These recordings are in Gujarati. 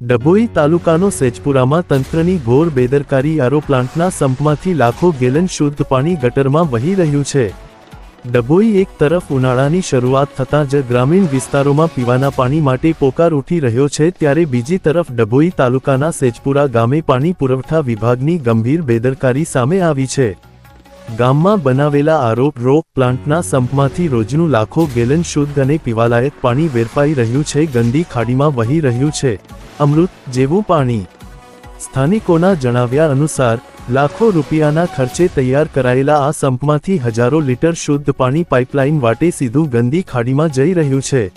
ડભોઈ તાલુકાનો સેજપુરામાં તંત્રની ઘોર બેદરકારી આરો પ્લાન્ટના સંપમાંથી લાખો ગેલન શુદ્ધ પાણી ગટરમાં વહી રહ્યું છે. ડભોઈ એક તરફ ઉનાળાની શરૂઆત થતાં જ ગ્રામીણ વિસ્તારોમાં પીવાના પાણી માટે પોકાર ઉઠી રહ્યો છે ત્યારે બીજી તરફ ડભોઈ તાલુકાના સેજપુરા ગામે પાણી પુરવઠા વિભાગની ગંભીર બેદરકારી સામે આવી છે. ગામમાં બનાવેલા આરોપ રોપ પ્લાન્ટના સંપમાંથી રોજનું લાખો ગેલન શુદ્ધ અને પીવાલાયક પાણી વેરફાઈ રહ્યું છે, ગંદી ખાડીમાં વહી રહ્યું છે. અમૃત જેવું પાણી. સ્થાનિકોના જણાવ્યા અનુસાર, લાખો રૂપિયાના ખર્ચે તૈયાર કરાયેલા આ સંપમાંથી હજારો લીટર શુદ્ધ પાણી પાઇપલાઇન વાટે સીધું ગંદી ખાડીમાં જઈ રહ્યું છે.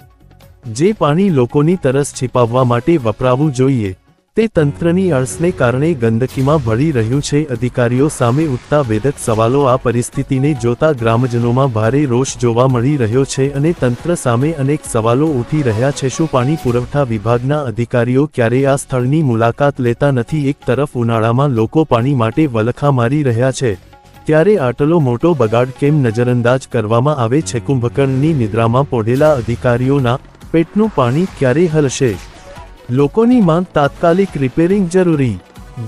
જે પાણી લોકોની તરસ छिપાવવા માટે વપરાવું જોઈએ. તે તંત્રની અળસને કારણે ગંદકીમાં ભળી રહ્યું છે. અધિકારીઓ સામે ઉઠતા વેધક સવાલો આ પરિસ્થિતિને જોતા ગ્રામજનોમાં ભારે રોષ જોવા મળી રહ્યો છે અને તંત્ર સામે અનેક સવાલો ઉઠી રહ્યા છે. શું પાણી પુરવઠા વિભાગના અધિકારીઓ ક્યારેય આ સ્થળની મુલાકાત લેતા નથી? એક તરફ ઉનાળામાં લોકો પાણી માટે વલખા મારી રહ્યા છે. ત્યારે આટલો મોટો બગાડ કેમ નજરઅંદાજ કરવામાં આવે છે? કુંભકર્ણની નિદ્રામાં પોઢેલા અધિકારીઓના પેટનું પાણી ક્યારે હલશે? લોકોની માંગ તાત્કાલિક રિપેરિંગ જરૂરી.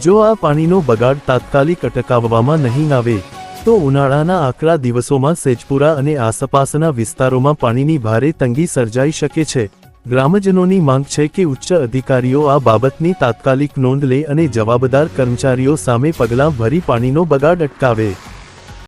જો આ પાણીનો બગાડ તાત્કાલિક અટકાવવામાં નહીં આવે, તો ઉનાળાના આકરા દિવસોમાં સેજપુરા અને આસપાસના વિસ્તારોમાં પાણીની ભારે તંગી સર્જાઈ શકે છે. ગ્રામજનોની માંગ છે કે ઉચ્ચ અધિકારીઓ આ બાબતની તાત્કાલિક નોંધ લે અને જવાબદાર કર્મચારીઓ સામે પગલાં ભરી પાણીનો બગાડ અટકાવે.